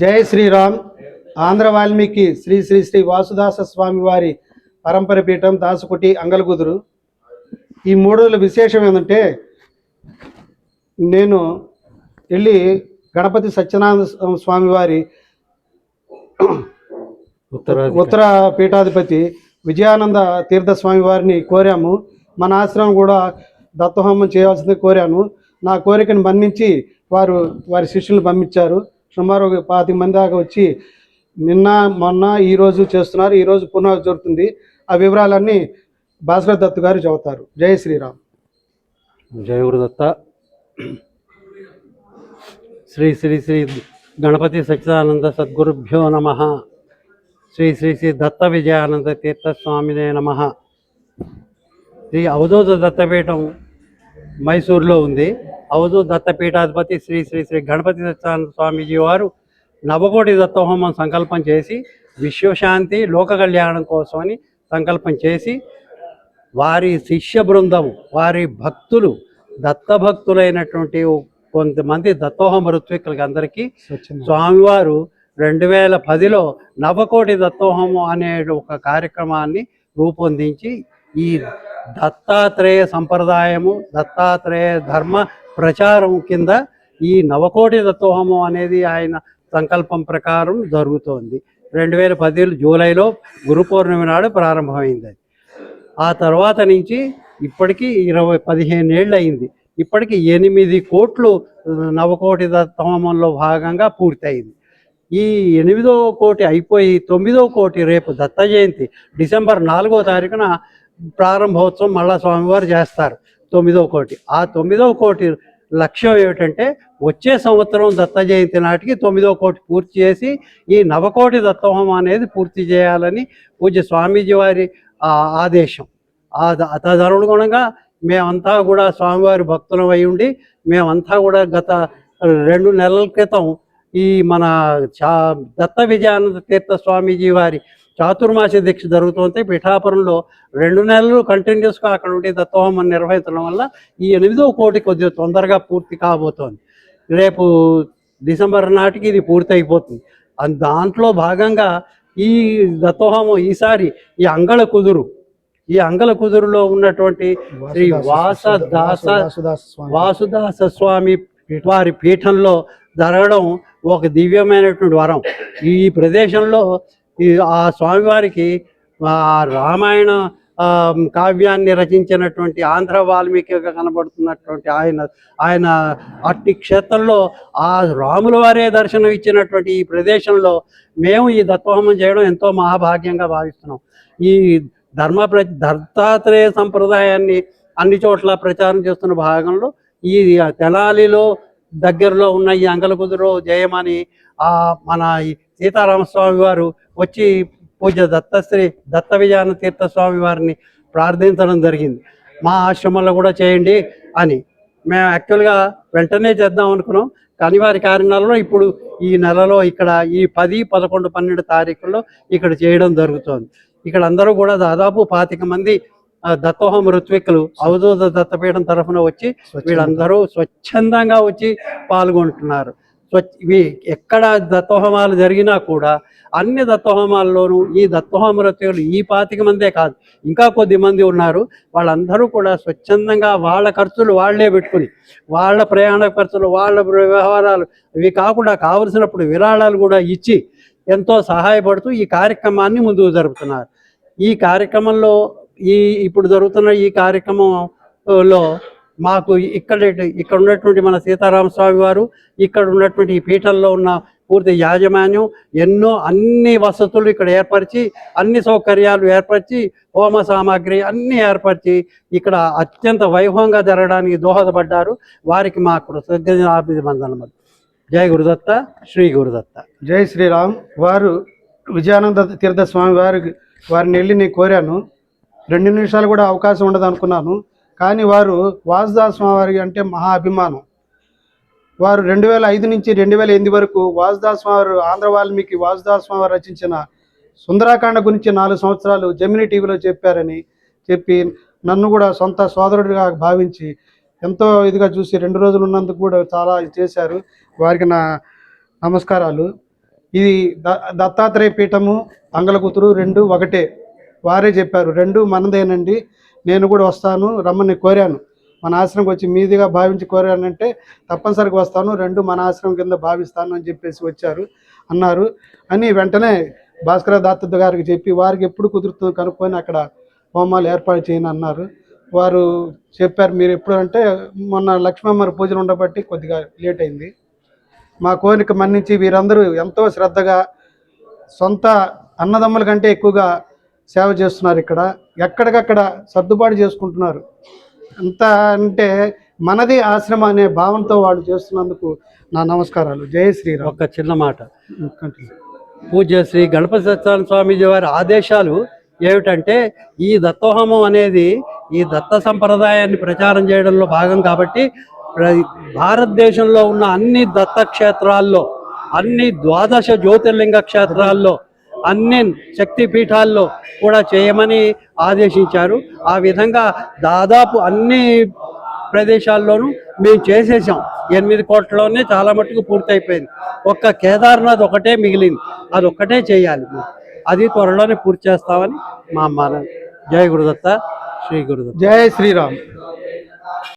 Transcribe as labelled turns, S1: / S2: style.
S1: జై శ్రీరామ్. ఆంధ్ర వాల్మీకి శ్రీ శ్రీ శ్రీ వాసుదాస స్వామి వారి పరంపర పీఠం దాసకుటి అంగలకుదురు ఈ మూడు రోజుల విశేషం ఏంటంటే నేను వెళ్ళి గణపతి సత్యనారాయణ స్వామి వారి ఉత్తర పీఠాధిపతి విజయానంద తీర్థ స్వామి వారిని కోరాము. మన ఆశ్రమం కూడా దత్తహోమం చేయాల్సింది కోరాను. నా కోరికను మన్నించి వారు వారి శిష్యులను పంపించారు. సుమారు ఒక పాతిక మంది దాకా వచ్చి నిన్న మొన్న ఈరోజు చేస్తున్నారు. ఈరోజు పునర్ పునః జరుగుతుంది. ఆ వివరాలన్నీ భాస్కర్ దత్తు గారు చెబుతారు జై శ్రీరామ్.
S2: జయ గురుదత్త శ్రీ శ్రీ శ్రీ గణపతి సచ్చిదానంద సద్గురుభ్యో నమ. శ్రీ శ్రీ శ్రీ దత్త విజయానంద తీర్థస్వామినే నమ. శ్రీ అవధూత దత్తపీఠం మైసూరులో ఉంది. అవధూత దత్తపీఠాధిపతి శ్రీ శ్రీ శ్రీ గణపతి సత్యానంద స్వామీజీ వారు నవకోటి దత్తహోమం సంకల్పం చేసి విశ్వశాంతి లోక కళ్యాణం కోసమని సంకల్పం చేసి వారి శిష్య బృందం వారి భక్తులు దత్తభక్తులైనటువంటి కొంతమంది దత్తోహమ ఋత్వికులకి అందరికీ స్వామివారు రెండు వేల పదిలో నవకోటి దత్తోహము అనే ఒక కార్యక్రమాన్ని రూపొందించి ఈ దత్తాత్రేయ సంప్రదాయము దత్తాత్రేయ ధర్మ ప్రచారం కింద ఈ నవకోటి దత్తోహము అనేది ఆయన సంకల్పం ప్రకారం జరుగుతోంది. రెండు వేల పది జూలైలో గురు పౌర్ణమి నాడు ప్రారంభమైంది అది. ఆ తర్వాత నుంచి ఇప్పటికీ ఇరవై పదిహేను ఏళ్ళు అయింది ఇప్పటికి ఎనిమిది కోట్లు నవకోటి దత్తహోమంలో భాగంగా పూర్తయింది. ఈ ఎనిమిదో కోటి అయిపోయి తొమ్మిదో కోటి రేపు దత్త జయంతి డిసెంబర్ నాలుగో తారీఖున ప్రారంభోత్సవం మళ్ళా స్వామివారు చేస్తారు. తొమ్మిదో కోటి. ఆ తొమ్మిదవ కోటి లక్ష్యం ఏమిటంటే వచ్చే సంవత్సరం దత్త జయంతి నాటికి తొమ్మిదో కోటి పూర్తి చేసి ఈ నవకోటి దత్తహోమం అనేది పూర్తి చేయాలని పూజ్య స్వామీజీ వారి ఆదేశం. ఆ తదనుగుణంగా మేమంతా కూడా స్వామివారి భక్తులం అయి ఉండి మేమంతా కూడా గత రెండు నెలల క్రితం ఈ మన చా దత్త విజయానంద తీర్థ స్వామీజీ వారి చాతుర్మాస దీక్ష జరుగుతుంటే పిఠాపురంలో రెండు నెలలు కంటిన్యూస్గా అక్కడ ఉండి దత్తహోమం నిర్వహించడం వల్ల ఈ ఎనిమిదో కోటి కొద్దిగా తొందరగా పూర్తి కాబోతోంది. రేపు డిసెంబర్ నాటికి ఇది పూర్తి అయిపోతుంది దాంట్లో భాగంగా ఈ దత్తోహోమం ఈసారి ఈ అంగళ కుదురు ఈ అంగళ కుదురులో ఉన్నటువంటి శ్రీ వాసదాస
S1: వాసుదాస స్వామి.
S2: వాసుదాస స్వామి వారి పీఠంలో జరగడం ఒక దివ్యమైనటువంటి వరం. ఈ ప్రదేశంలో ఈ ఆ స్వామివారికి ఆ రామాయణ కావ్యాన్ని రచించినటువంటి ఆంధ్ర వాల్మీకిగా కనబడుతున్నటువంటి ఆయన ఆయన అట్టి క్షేత్రంలో ఆ రాముల వారే దర్శనం ఇచ్చినటువంటి ఈ ప్రదేశంలో మేము ఈ దత్వహోమం చేయడం ఎంతో మహాభాగ్యంగా భావిస్తున్నాం. ఈ ధర్మ ప్ర దత్తాత్రేయ సంప్రదాయాన్ని అన్ని చోట్ల ప్రచారం చేస్తున్న భాగంలో ఈ తెనాలిలో దగ్గరలో ఉన్న ఈ అంగలగుదురు జయమని ఆ మన సీతారామస్వామి వారు వచ్చి పూజ దత్తశ్రీ దత్త విజయాన తీర్థ స్వామి వారిని ప్రార్థించడం జరిగింది. మా ఆశ్రమంలో కూడా చేయండి అని. మేము యాక్చువల్గా వెంటనే చేద్దాం అనుకున్నాం. కానీ వారి కారణాలలో ఇప్పుడు ఈ నెలలో ఇక్కడ ఈ పది పదకొండు పన్నెండు తారీఖుల్లో ఇక్కడ చేయడం జరుగుతోంది. ఇక్కడ అందరూ కూడా దాదాపు పాతిక మంది దత్తోహం ఋత్వికులు అవధూత దత్తపీఠం తరఫున వచ్చి వీళ్ళందరూ స్వచ్ఛందంగా వచ్చి పాల్గొంటున్నారు. ఎక్కడ దత్తోహమాలు జరిగినా కూడా అన్ని దత్తోహమాల్లోనూ ఈ దత్తోహమ ఋత్వికులు ఈ పాతిక మందే కాదు ఇంకా కొద్ది మంది ఉన్నారు. వాళ్ళందరూ కూడా స్వచ్ఛందంగా వాళ్ళ ఖర్చులు వాళ్ళే పెట్టుకుని వాళ్ళ ప్రయాణ ఖర్చులు వాళ్ళ వ్యవహారాలు ఇవి కాకుండా కావలసినప్పుడు విరాళాలు కూడా ఇచ్చి ఎంతో సహాయపడుతూ ఈ కార్యక్రమాన్ని ముందుకు జరుపుతున్నారు. ఈ కార్యక్రమంలో ఈ ఇప్పుడు జరుగుతున్న ఈ కార్యక్రమంలో మాకు ఇక్కడ ఇక్కడ ఉన్నటువంటి మన సీతారామస్వామి వారు ఇక్కడ ఉన్నటువంటి ఈ పీఠంలో ఉన్న పూర్తి యాజమాన్యం ఎన్నో అన్ని వసతులు ఇక్కడ ఏర్పరిచి అన్ని సౌకర్యాలు ఏర్పరిచి హోమ సామాగ్రి అన్నీ ఏర్పరిచి ఇక్కడ అత్యంత వైభవంగా జరగడానికి దోహదపడ్డారు. వారికి మా కృతజ్ఞతాభివందనములు జై గురుదత్త శ్రీ గురుదత్త.
S1: జై శ్రీరామ్. వారు విజయానంద తీర్థ స్వామి వారి వారిని వెళ్ళి నేను కోరాను. రెండు నిమిషాలు కూడా అవకాశం ఉండదు అనుకున్నాను. కానీ వారు వాసుదాస్ వారికి అంటే మహా అభిమానం. వారు రెండు వేల ఐదు నుంచి రెండు వేల ఎనిమిది వరకు వాసుదాస్ వారు ఆంధ్ర వాల్మీకి వాసుదాస్ వారు రచించిన సుందరాకాండ గురించి నాలుగు సంవత్సరాలు జమినీ టీవీలో చెప్పారని చెప్పి నన్ను కూడా సొంత సోదరుడిగా భావించి ఎంతో ఇదిగా చూసి రెండు రోజులు ఉన్నందుకు కూడా చాలా ఇది చేశారు. వారికి నా నమస్కారాలు. ఇది ద దత్తాత్రేయ పీఠము అంగలగుతురు రెండు ఒకటే. వారే చెప్పారు రెండు మనదేనండి నేను కూడా వస్తాను రమ్మని కోరాను. మన ఆశ్రమం వచ్చి మీదిగా భావించి కోరానంటే తప్పనిసరిగా వస్తాను రెండు మన ఆశ్రమం కింద భావిస్తాను అని చెప్పేసి వచ్చారు అన్నారు. అని వెంటనే భాస్కర దత్త గారికి చెప్పి వారికి ఎప్పుడు కుదురుతుందో కనుక్కొని అక్కడ హోమాలు ఏర్పాటు చేయని అన్నారు. వారు చెప్పారు మీరు ఎప్పుడు అంటే మొన్న లక్ష్మమ్మవారి పూజలు ఉండబట్టి కొద్దిగా లేట్ అయింది. మా కోరిక మన్నించి వీరందరూ ఎంతో శ్రద్ధగా సొంత అన్నదమ్ముల కంటే ఎక్కువగా సేవ చేస్తున్నారు ఇక్కడ. ఎక్కడికక్కడ సర్దుబాటు చేసుకుంటున్నారు. అంత అంటే మనది ఆశ్రమం అనే భావంతో వాళ్ళు చేస్తున్నందుకు నా నమస్కారాలు. జయ శ్రీరామ్.
S2: ఒక చిన్న మాట. పూజ్య శ్రీ గణపతి సత్యనారాయణ స్వామీజీ వారి ఆదేశాలు ఏమిటంటే ఈ దత్తోహమం అనేది ఈ దత్త సంప్రదాయాన్ని ప్రచారం చేయడంలో భాగం కాబట్టి భారతదేశంలో ఉన్న అన్ని దత్త క్షేత్రాల్లో అన్ని ద్వాదశ జ్యోతిర్లింగ క్షేత్రాల్లో అన్ని శక్తి పీఠాల్లో కూడా చేయమని ఆదేశించారు. ఆ విధంగా దాదాపు అన్ని ప్రదేశాల్లోనూ మేము చేసేసాం. ఎనిమిది కోట్లలోనే చాలా మట్టుకు పూర్తయిపోయింది. ఒక్క కేదార్నాథ్ ఒకటే మిగిలింది. అది ఒక్కటే చేయాలి. అది త్వరలోనే పూర్తి చేస్తామని మా అమ్మ జయ గురుదత్త శ్రీ గురుదత్త.
S1: జయ శ్రీరామ్.